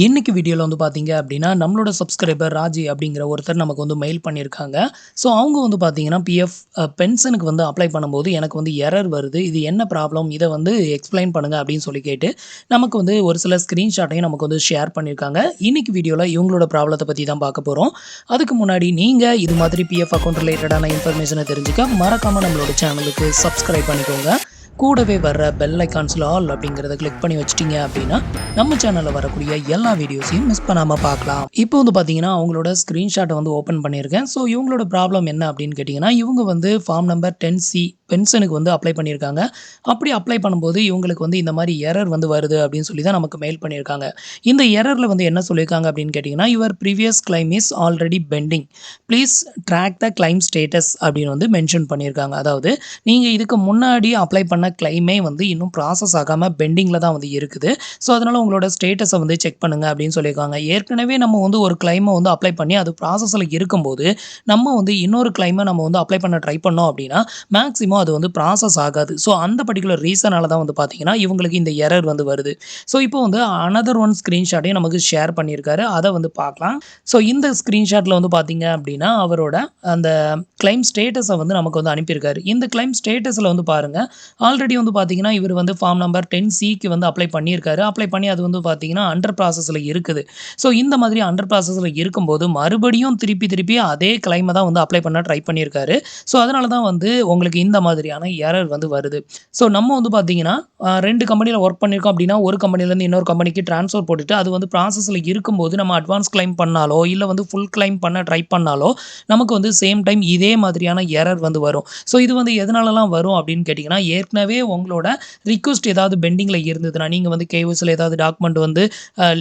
இன்னைக்கு வீடியோவில் வந்து பார்த்தீங்க அப்படின்னா நம்மளோட சப்ஸ்கிரைபர் ராஜி அப்படிங்கிற ஒருத்தர் நமக்கு வந்து மெயில் பண்ணியிருக்காங்க ஸோ அவங்க வந்து பார்த்தீங்கன்னா பிஎஃப் பென்ஷனுக்கு வந்து அப்ளை பண்ணும்போது எனக்கு வந்து எரர் வருது. இது என்ன ப்ராப்ளம் இதை வந்து எக்ஸ்பிளைன் பண்ணுங்கள் அப்படின்னு சொல்லி கேட்டு நமக்கு வந்து ஒரு சில ஸ்க்ரீன்ஷாட்டையும் நமக்கு வந்து ஷேர் பண்ணியிருக்காங்க இன்னைக்கு வீடியோவில் இவங்களோட ப்ராப்ளத்தை பற்றி தான் பார்க்க போகிறோம் அதுக்கு முன்னாடி நீங்கள் இது மாதிரி பிஎஃப் அக்கௌண்ட் ரிலேட்டடான இன்ஃபர்மேஷனை தெரிஞ்சுக்க மறக்காமல் நம்மளோட சேனலுக்கு சப்ஸ்கிரைப் பண்ணிக்கோங்க. கூடவே வர்ற பெல் ஐக்கான்ஸில் ஆல் அப்படிங்கிறத கிளிக் பண்ணி வச்சிட்டிங்க அப்படின்னா நம்ம சேனலில் வரக்கூடிய எல்லா வீடியோஸையும் மிஸ் பண்ணாமல் பார்க்கலாம். இப்போ வந்து பார்த்தீங்கன்னா அவங்களோட ஸ்க்ரீன்ஷாட்டை வந்து ஓப்பன் பண்ணியிருக்கேன். ஸோ இவங்களோட ப்ராப்ளம் என்ன அப்படின்னு கேட்டிங்கன்னா இவங்க வந்து ஃபார்ம் நம்பர் டென் சி பென்ஷனுக்கு வந்து அப்ளை பண்ணியிருக்காங்க. அப்படி அப்ளை பண்ணும்போது இவங்களுக்கு வந்து இந்த மாதிரி எரர் வந்து வருது அப்படின்னு சொல்லி தான் நமக்கு மெயில் பண்ணியிருக்காங்க. இந்த எரரில் வந்து என்ன சொல்லியிருக்காங்க அப்படின்னு கேட்டிங்கன்னா your previous claim is already pending please track the claim status அப்படின்னு வந்து மென்ஷன் பண்ணியிருக்காங்க. அதாவது நீங்கள் இதுக்கு முன்னாடி அப்ளை பண்ண கிளைமே வந்து இன்னும் ப்ராசஸ் ஆகாமல் பெண்டிங்கில் தான் வந்து இருக்குது. ஸோ அதனால் உங்களோட ஸ்டேட்டஸை வந்து செக் பண்ணுங்கள் அப்படின்னு சொல்லியிருக்காங்க. ஏற்கனவே நம்ம வந்து ஒரு கிளைமை வந்து அப்ளை பண்ணி அது ப்ராசஸில் இருக்கும்போது நம்ம வந்து இன்னொரு கிளைமை நம்ம வந்து அப்ளை பண்ண ட்ரை பண்ணோம் அப்படின்னா மேக்ஸிமம் அது வந்து ப்ராசஸ் ஆகாது. ஸோ அந்த பர்டிகுலர் ரீசனால தான் வந்து பார்த்தீங்கன்னா இவங்களுக்கு இந்த எரர் வந்து வருது. ஸோ இப்போ வந்து அனதர் ஒன் ஸ்க்ரீன்ஷாட்டையும் நமக்கு ஷேர் பண்ணியிருக்காரு. அதை வந்து பார்க்கலாம். ஸோ இந்த ஸ்க்ரீன்ஷாட்டில் வந்து பார்த்தீங்க அப்படின்னா அவரோட அந்த கிளைம் ஸ்டேட்டஸை வந்து நமக்கு வந்து அனுப்பியிருக்காரு. இந்த கிளைம் ஸ்டேட்டஸில் வந்து பாருங்கள் ஆல்ரெடி வந்து பார்த்தீங்கன்னா இவர் வந்து ஃபார்ம் நம்பர் டென் சிக்கு வந்து அப்ளை பண்ணியிருக்காரு. அப்ளை பண்ணி அது வந்து பார்த்தீங்கன்னா அண்டர் ப்ராசஸில் இருக்குது. ஸோ இந்த மாதிரி அண்டர் ப்ராசஸில் இருக்கும்போது மறுபடியும் திருப்பி திருப்பி அதே கிளைமை தான் வந்து அப்ளை பண்ண ட்ரை பண்ணியிருக்காரு. ஸோ அதனால தான் வந்து உங்களுக்கு இந்த மாதிரி மாதிரியான எரர் வந்து வருது. ஸோ நம்ம வந்து பார்த்தீங்கன்னா ரெண்டு கம்பெனியில் ஒர்க் பண்ணியிருக்கோம் அப்படின்னா ஒரு கம்பெனிலேருந்து இன்னொரு கம்பெனிக்கு ட்ரான்ஸ்ஃபர் போட்டுட்டு அது வந்து ப்ராசஸில் இருக்கும்போது நம்ம அட்வான்ஸ் கிளைம் பண்ணாலோ இல்லை வந்து ஃபுல் கிளைம் பண்ண ட்ரை பண்ணாலோ நமக்கு வந்து சேம் டைம் இதே மாதிரியான எரர் வந்து வரும். ஸோ இது வந்து எதனாலலாம் வரும் அப்படின்னு கேட்டிங்கன்னா ஏற்கனவே உங்களோட ரிக்வஸ்ட் ஏதாவது பெண்டிங்கில் இருந்ததுன்னா நீங்கள் வந்து கேவிஸில் ஏதாவது டாக்குமெண்ட் வந்து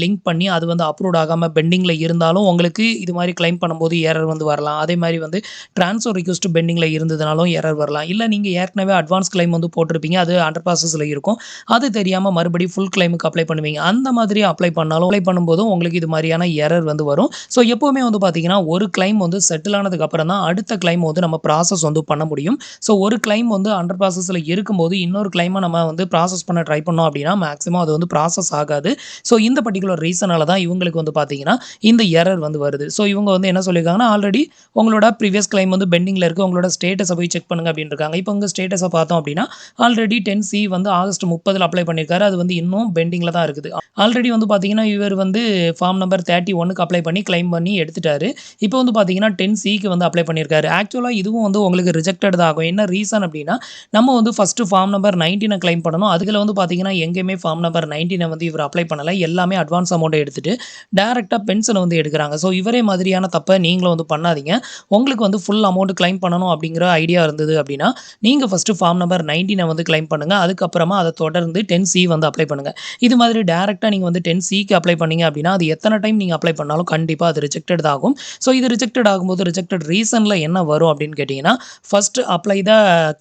லிங்க் பண்ணி அது வந்து அப்ரூவ் ஆகாமல் பெண்டிங்கில் இருந்தாலும் உங்களுக்கு இது மாதிரி கிளைம் பண்ணும்போது எரர் வந்து வரலாம். அதே மாதிரி வந்து ட்ரான்ஸ்ஃபர் ரிக்வஸ்ட் பெண்டிங்கில் இருந்ததுனாலும் எரர் வரலாம். இல்லை நீங்கள் நீங்கள் ஏற்கனவே அட்வான்ஸ் கிளைம் வந்து போட்டிருப்பீங்க. அது அண்டர் ப்ராசஸில் இருக்கும். அது தெரியாமல் மறுபடியும் ஃபுல் கிளைமுக்கு அப்ளை பண்ணுவீங்க. அந்த மாதிரி அப்ளை பண்ணாலும் அப்ளை பண்ணும்போதும் உங்களுக்கு இது மாதிரியான எரர் வந்து வரும். ஸோ எப்போவுமே வந்து பார்த்தீங்கன்னா ஒரு கிளைம் வந்து செட்டில் ஆனதுக்கு அப்புறம் தான் அடுத்த கிளைம் வந்து நம்ம ப்ராசஸ் வந்து பண்ண முடியும். ஸோ ஒரு கிளைம் வந்து அண்டர் ப்ராசஸில் இருக்கும்போது இன்னொரு கிளைமை நம்ம வந்து ப்ராசஸ் பண்ண ட்ரை பண்ணோம் அப்படின்னா மேக்ஸிமம் அது வந்து ப்ராசஸ் ஆகாது. ஸோ இந்த பர்டிகுலர் ரீசனால தான் இவங்களுக்கு வந்து பார்த்தீங்கன்னா இந்த எரர் வந்து வருது. ஸோ இவங்க வந்து என்ன சொல்லியிருக்காங்கன்னா ஆல்ரெடி உங்களோட ப்ரீவியஸ் கிளைம் வந்து பெண்டிங்கில் இருக்குது உங்களோட ஸ்டேட்டஸை போய் செக் பண்ணுங்க அப்படின்னு இருக்காங்க இப்போ உங்கள் ஸ்டேட்டஸை பார்த்தோம் அப்படின்னா ஆல்ரெடி டென் சி வந்து ஆகஸ்ட் முப்பதில் அப்ளை பண்ணியிருக்காரு அது வந்து இன்னும் பெண்டிங்கில் தான் இருக்குது. ஆல்ரெடி வந்து பார்த்தீங்கன்னா இவர் வந்து ஃபார்ம் நம்பர் தேர்ட்டி ஒன்னுக்கு அப்ளை பண்ணி கிளைம் பண்ணி எடுத்துட்டாரு. இப்போ வந்து பார்த்தீங்கன்னா டென் சிக்கு வந்து அப்ளை பண்ணியிருக்காரு ஆக்சுவலாக இதுவும் வந்து உங்களுக்கு ரிஜெக்டட் தான் ஆகும். என்ன ரீசன் அப்படின்னா நம்ம வந்து ஃபஸ்ட்டு ஃபார்ம் நம்பர் நைன்டீனை கிளைம் பண்ணணும். அதில் வந்து பார்த்தீங்கன்னா எங்கேயுமே ஃபார்ம் நம்பர் நைன்டீனை வந்து இவர் அப்ளை பண்ணலை. எல்லாமே அட்வான்ஸ் அமௌண்ட்டை எடுத்துட்டு டேரெக்டாக பென்ஷனை வந்து எடுக்கிறாங்க. ஸோ இவரே மாதிரியான தப்பை நீங்களும் வந்து பண்ணாதீங்க. உங்களுக்கு வந்து ஃபுல் அமௌண்ட் கிளைம் பண்ணணும் அப்படிங்கிற ஐடியா இருந்தது அப்படின்னா நீங்கள் ஃபஸ்ட்டு ஃபார்ம் நம்பர் நைன்டீனை வந்து கிளைம் பண்ணுங்கள் அதுக்கப்புறமா அதை தொடர்ந்து டென் சி வந்து அப்ளை பண்ணுங்கள் இது மாதிரி டேரெக்டாக நீங்கள் வந்து டென் சிக்கு அப்ளை பண்ணீங்க அப்படின்னா அது எத்தனை டைம் நீங்கள் அப்ளை பண்ணாலும் கண்டிப்பாக அது ரிஜெக்டட் ஆகும். ஸோ இது ரிஜெக்டட் ஆகும்போது ரிஜெக்டட் ரீசனில் என்ன வரும் அப்படின்னு கேட்டிங்கன்னா first apply the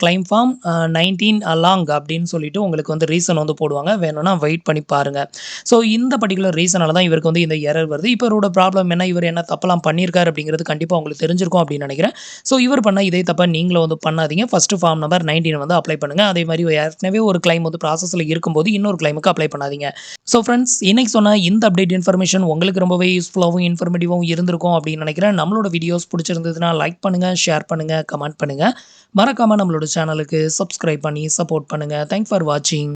claim form nineteen along அப்படின்னு சொல்லிட்டு உங்களுக்கு வந்து ரீசன் வந்து போடுவாங்க. வேணும்னா வெயிட் பண்ணி பாருங்கள் ஸோ இந்த பர்டிகுலர் ரீசனால தான் இவருக்கு வந்து இந்த எரர் வருது. இப்போ இவரோட ப்ராப்ளம் என்ன? இவர் என்ன தப்பெல்லாம் பண்ணியிருக்காரு அப்படிங்கிறது கண்டிப்பாக உங்களுக்கு தெரிஞ்சிருக்கும் அப்படின்னு நினைக்கிறேன். ஸோ இவர் பண்ண இதே தப்பை நீங்களும் வந்து பண்ணாதீங்க. ஃபஸ்ட்டு ஃபார்ம் நம்பர் நைன்டீன் வந்து அப்ளை பண்ணுங்கள் அதே மாதிரி ஏற்கனவே ஒரு கிளைம் வந்து ப்ராசஸில் இருக்கும்போது இன்னொரு கிளைமுக்கு அப்ளை பண்ணாதீங்க. ஸோ ஃப்ரெண்ட்ஸ் இன்னைக்கு சொன்ன இந்த அப்டேட் இன்ஃபர்மேஷன் உங்களுக்கு ரொம்பவே யூஸ்ஃபுல்லாகவும் இன்ஃபர்மேட்டிவாகவும் இருந்திருக்கும் அப்படின்னு நினைக்கிறேன். நம்மளோட வீடியோஸ் பிடிச்சிருந்ததுன்னா லைக் பண்ணுங்கள் ஷேர் பண்ணுங்கள் கமெண்ட் பண்ணுங்கள் மறக்காமல் நம்மளோட சேனலுக்கு சப்ஸ்கிரைப் பண்ணி சப்போர்ட் பண்ணுங்கள் தேங்க்ஸ் ஃபார் வாட்சிங்